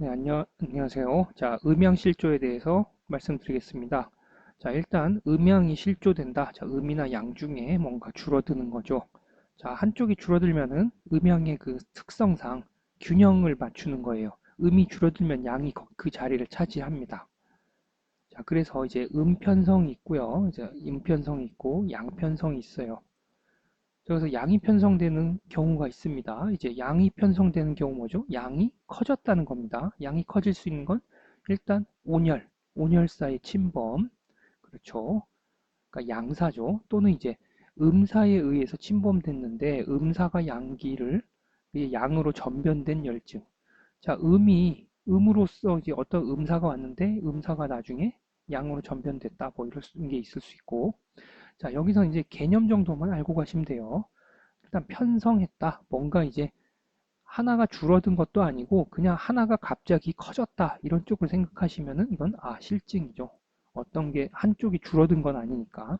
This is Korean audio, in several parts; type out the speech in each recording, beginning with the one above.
네, 안녕, 안녕하세요. 자, 음양 실조에 대해서 말씀드리겠습니다. 자, 일단 음양이 실조된다. 자, 음이나 양 중에 뭔가 줄어드는 거죠. 자, 한쪽이 줄어들면은 음양의 그 특성상 균형을 맞추는 거예요. 음이 줄어들면 양이 그 자리를 차지합니다. 자, 그래서 이제 음편성이 있고요. 이제 음편성이 있고 양편성이 있어요. 그래서 양이 편성되는 경우가 있습니다. 이제 양이 편성되는 경우 뭐죠? 양이 커졌다는 겁니다. 양이 커질 수 있는 건 일단 온열, 온열사의 침범, 그렇죠. 그러니까 양사죠. 또는 이제 음사에 의해서 침범됐는데 음사가 양기를 양으로 전변된 열증. 자, 음이 음으로써 이제 어떤 음사가 왔는데 음사가 나중에 양으로 전변됐다. 뭐 이럴 게 있을 수 있고 자, 여기서 이제 개념 정도만 알고 가시면 돼요. 일단 편성했다. 뭔가 이제 하나가 줄어든 것도 아니고 그냥 하나가 갑자기 커졌다. 이런 쪽을 생각하시면은 이건 아, 실증이죠. 어떤 게 한쪽이 줄어든 건 아니니까.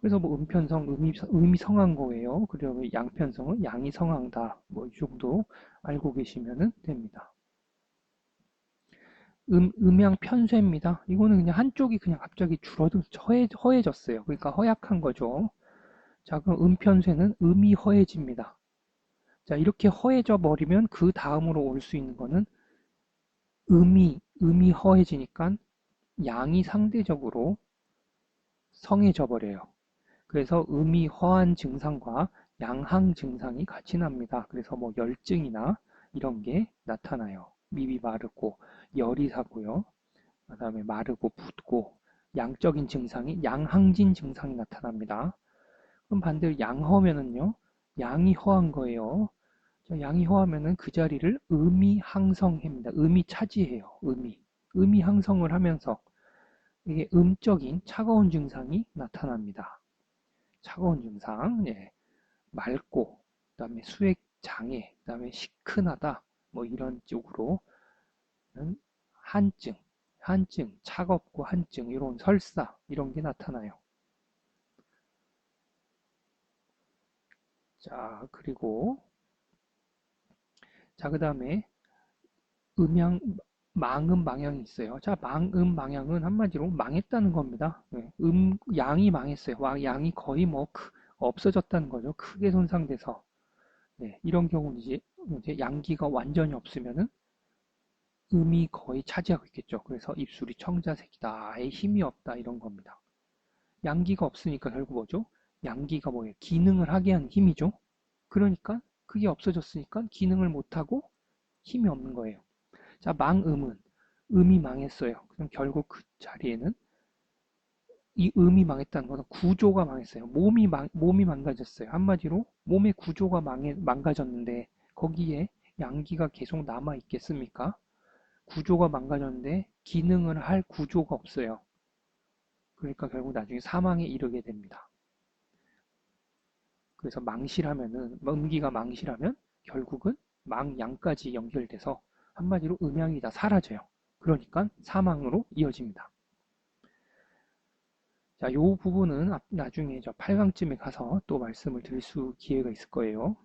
그래서 뭐 음편성, 음이, 음이 성한 거예요. 그리고 양편성은 양이 성한다. 뭐 이 정도 알고 계시면 됩니다. 음, 음양 편쇠입니다. 이거는 그냥 한쪽이 그냥 갑자기 줄어든 허해, 허해졌어요. 그러니까 허약한 거죠. 자, 그럼 음편쇠는 음이 허해집니다. 자, 이렇게 허해져 버리면 그 다음으로 올 수 있는 거는 음이, 음이 허해지니까 양이 상대적으로 성해져 버려요. 그래서 음이 허한 증상과 양항 증상이 같이 납니다. 그래서 뭐 열증이나 이런 게 나타나요. 입이 마르고 열이 사고요. 그 다음에 마르고 붓고 양적인 증상이 양항진 증상이 나타납니다. 그럼 반대로 양허면은요. 양이 허한 거예요. 양이 허하면은 그 자리를 음이 항성합니다. 음이 차지해요. 음이. 음이 항성을 하면서 이게 음적인 차가운 증상이 나타납니다. 차가운 증상, 예. 맑고, 그 다음에 수액 장애, 그 다음에 시큰하다, 뭐 이런 쪽으로 한증, 한증, 차갑고 한증, 이런 설사, 이런 게 나타나요. 자, 그리고 자, 그 다음에 음양, 망음 방향이 있어요. 자, 망음 방향은 한마디로 망했다는 겁니다. 네, 음, 양이 망했어요. 양이 거의 뭐 없어졌다는 거죠. 크게 손상돼서. 네, 이런 경우는 이제, 이제 양기가 완전히 없으면은 음이 거의 차지하고 있겠죠. 그래서 입술이 청자색이다. 아예 힘이 없다. 이런 겁니다. 양기가 없으니까 결국 뭐죠? 양기가 뭐예요? 기능을 하게 한 힘이죠. 그러니까 그게 없어졌으니까 기능을 못하고 힘이 없는 거예요. 자, 망음은 음이 망했어요. 그럼 결국 그 자리에는 이 음이 망했다는 것은 구조가 망했어요. 몸이 망, 몸이 망가졌어요. 한마디로 몸의 구조가 망해, 망가졌는데 거기에 양기가 계속 남아 있겠습니까? 구조가 망가졌는데 기능을 할 구조가 없어요. 그러니까 결국 나중에 사망에 이르게 됩니다. 그래서 망실하면은 음기가 망실하면 결국은 망양까지 연결돼서 한마디로 음양이 다 사라져요. 그러니까 사망으로 이어집니다. 자, 요 부분은 나중에 저 8강쯤에 가서 또 말씀을 드릴 수 기회가 있을 거예요.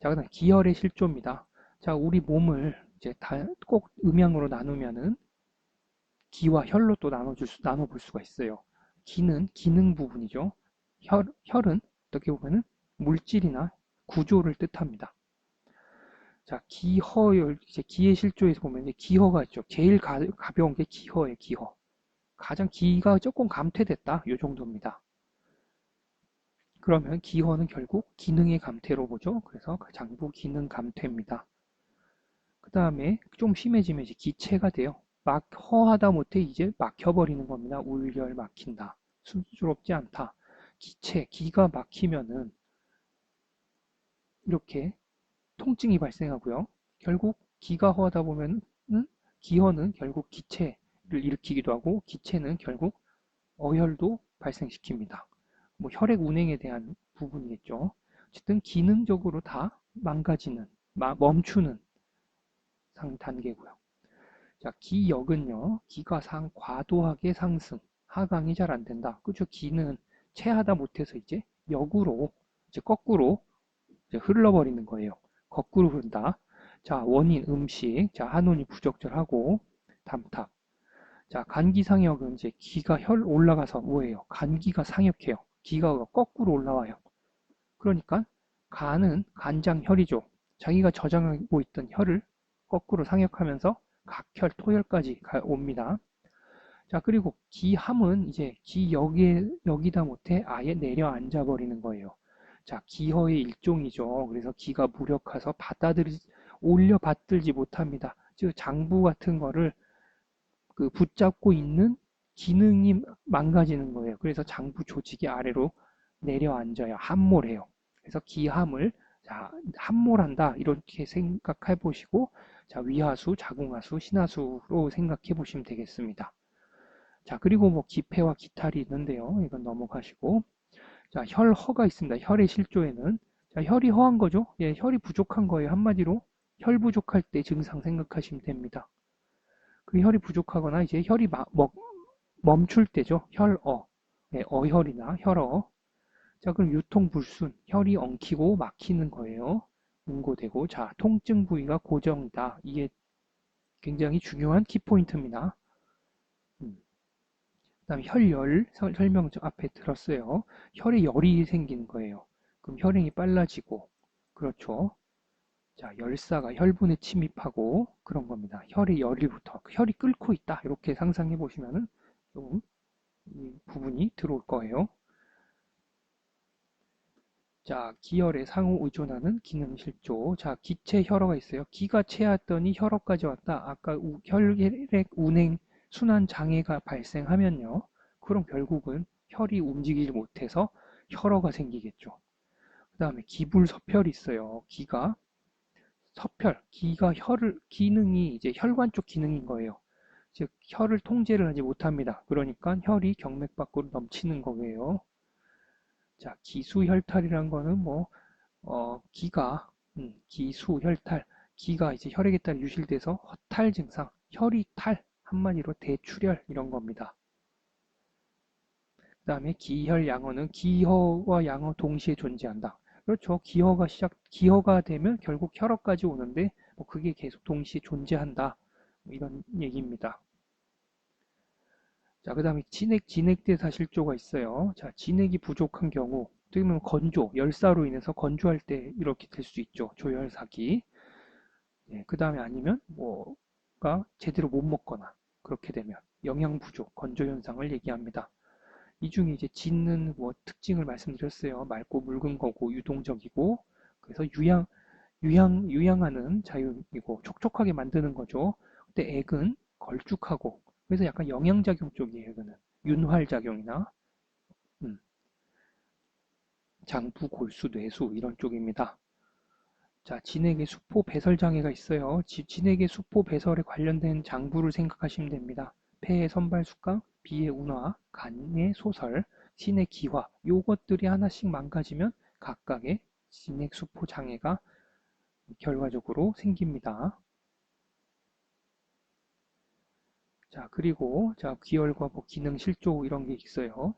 자, 그다음 기혈의 실조입니다. 자, 우리 몸을 이제 다 꼭 음양으로 나누면은 기와 혈로 또 나눠줄 수, 나눠볼 수가 있어요. 기는 기능 부분이죠. 혈, 혈은 어떻게 보면은 물질이나 구조를 뜻합니다. 자, 기허열, 이제 기의 실조에서 보면 이제 기허가 있죠. 제일 가, 가벼운 게 기허예요, 기허. 가장 기가 조금 감퇴됐다. 요 정도입니다. 그러면 기허는 결국 기능의 감퇴로 보죠. 그래서 그 장부 기능 감퇴입니다. 그 다음에 좀 심해지면 이제 기체가 돼요. 막 허하다 못해 이제 막혀버리는 겁니다. 울결 막힌다. 순조롭지 않다. 기체, 기가 막히면은 이렇게 통증이 발생하고요. 결국 기가 허하다 보면은 기허는 결국 기체를 일으키기도 하고 기체는 결국 어혈도 발생시킵니다. 뭐 혈액 운행에 대한 부분이겠죠. 어쨌든 기능적으로 다 망가지는, 멈추는 상 단계고요. 자, 기역은요. 기가 상 과도하게 상승, 하강이 잘 안 된다. 그죠? 기는 체하다 못해서 이제 역으로 이제 거꾸로 이제 흘러버리는 거예요. 거꾸로 흐른다. 자, 원인 음식. 자, 한온이 부적절하고 담탑. 자, 간기 상역은 이제 기가 혈 올라가서 뭐예요? 간기가 상역해요. 기가 거꾸로 올라와요. 그러니까 간은 간장혈이죠. 자기가 저장하고 있던 혈을 거꾸로 상역하면서 각혈, 토혈까지 옵니다. 자, 그리고 기함은 이제 기 여기에, 여기다 못해 아예 내려앉아 버리는 거예요. 자, 기허의 일종이죠. 그래서 기가 무력해서 받아들이, 올려 받들지 못합니다. 즉, 장부 같은 거를 그 붙잡고 있는 기능이 망가지는 거예요. 그래서 장부 조직이 아래로 내려앉아요. 함몰해요. 그래서 기함을 자, 함몰한다. 이렇게 생각해 보시고 자, 위하수, 자궁하수, 신하수로 생각해 보시면 되겠습니다. 자, 그리고 뭐 기폐와 기탈이 있는데요. 이건 넘어가시고. 자, 혈허가 있습니다. 혈의 실조에는. 자, 혈이 허한 거죠. 예, 혈이 부족한 거예요. 한마디로 혈 부족할 때 증상 생각하시면 됩니다. 그 혈이 부족하거나 이제 혈이 마, 먹, 멈출 때죠. 혈어. 예, 어혈이나 혈어. 자, 그럼 유통불순. 혈이 엉키고 막히는 거예요. 응고되고. 자, 통증 부위가 고정이다. 이게 굉장히 중요한 키포인트입니다. 다음에 혈열 설명 앞에 들었어요. 혈에 열이 생기는 거예요. 그럼 혈행이 빨라지고 그렇죠. 자, 열사가 혈분에 침입하고 그런 겁니다. 혈이 열이부터 혈이 끓고 있다. 이렇게 상상해 보시면은 좀 이 부분이 들어올 거예요. 자, 기혈에 상호 의존하는 기능 실조. 자, 기체 혈어가 있어요. 기가 채웠더니 혈어까지 왔다. 아까 우, 혈액 운행 순환 장애가 발생하면요. 그럼 결국은 혈이 움직이지 못해서 혈어가 생기겠죠. 그 다음에 기불서혈이 있어요. 기가 서혈, 기가 혈을 기능이 이제 혈관 쪽 기능인 거예요. 즉 혈을 통제를 하지 못합니다. 그러니까 혈이 경맥 밖으로 넘치는 거예요. 자, 기수혈탈이란 거는 뭐 어, 기가 음, 기수혈탈, 기가 이제 혈액에 따라 유실돼서 허탈 증상, 혈이 탈, 한마디로 대출혈 이런 겁니다. 그 다음에 기혈 양어는 기허와 양어 동시에 존재한다. 그렇죠. 기허가 시작, 기허가 되면 결국 혈어까지 오는데 뭐 그게 계속 동시에 존재한다. 뭐 이런 얘기입니다. 자, 그 다음에 진액, 진액대사 실조가 있어요. 자, 진액이 부족한 경우, 어떻게 보면 건조, 열사로 인해서 건조할 때 이렇게 될 수 있죠. 조혈사기. 네, 그 다음에 아니면 뭐가 제대로 못 먹거나 그렇게 되면 영양 부족, 건조 현상을 얘기합니다. 이 중에 이제 짓는 뭐 특징을 말씀드렸어요. 맑고 묽은 거고 유동적이고 그래서 유양 유양 유양하는 자유이고 촉촉하게 만드는 거죠. 근데 액은 걸쭉하고 그래서 약간 영양작용 쪽이에요. 이거는 윤활작용이나 음, 장부, 골수, 뇌수 이런 쪽입니다. 자, 진액의 수포 배설 장애가 있어요. 진액의 수포 배설에 관련된 장부를 생각하시면 됩니다. 폐의 선발 숙강, 비의 운화, 간의 소설, 신의 기화 요것들이 하나씩 망가지면 각각의 진액 수포 장애가 결과적으로 생깁니다. 자 그리고 자 귀열과 뭐 기능 실조 이런 게 있어요.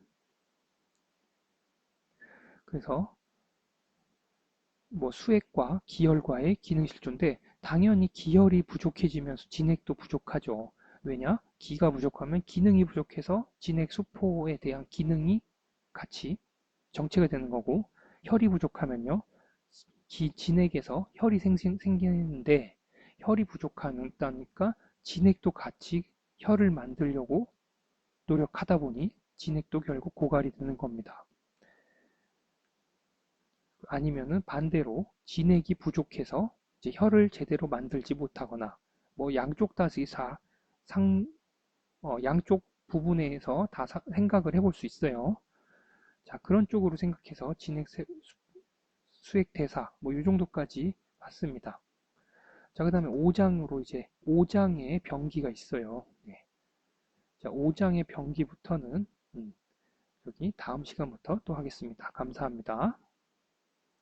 그래서 뭐 수액과 기혈과의 기능 실조인데 당연히 기혈이 부족해지면서 진액도 부족하죠. 왜냐? 기가 부족하면 기능이 부족해서 진액 수포에 대한 기능이 같이 정체가 되는 거고 혈이 부족하면요. 기, 진액에서 혈이 생기는데 혈이 부족하다니까 진액도 같이 혈을 만들려고 노력하다 보니 진액도 결국 고갈이 되는 겁니다. 아니면은 반대로 진액이 부족해서 이제 혈을 제대로 만들지 못하거나 뭐 양쪽 다이사 상, 어, 양쪽 부분에서 다 사, 생각을 해볼 수 있어요. 자, 그런 쪽으로 생각해서 진액 수, 수액 대사, 뭐, 이 정도까지 봤습니다. 자, 그 다음에 5장으로 이제 5장의 병기가 있어요. 네. 자, 5장의 병기부터는, 음, 여기 다음 시간부터 또 하겠습니다. 감사합니다.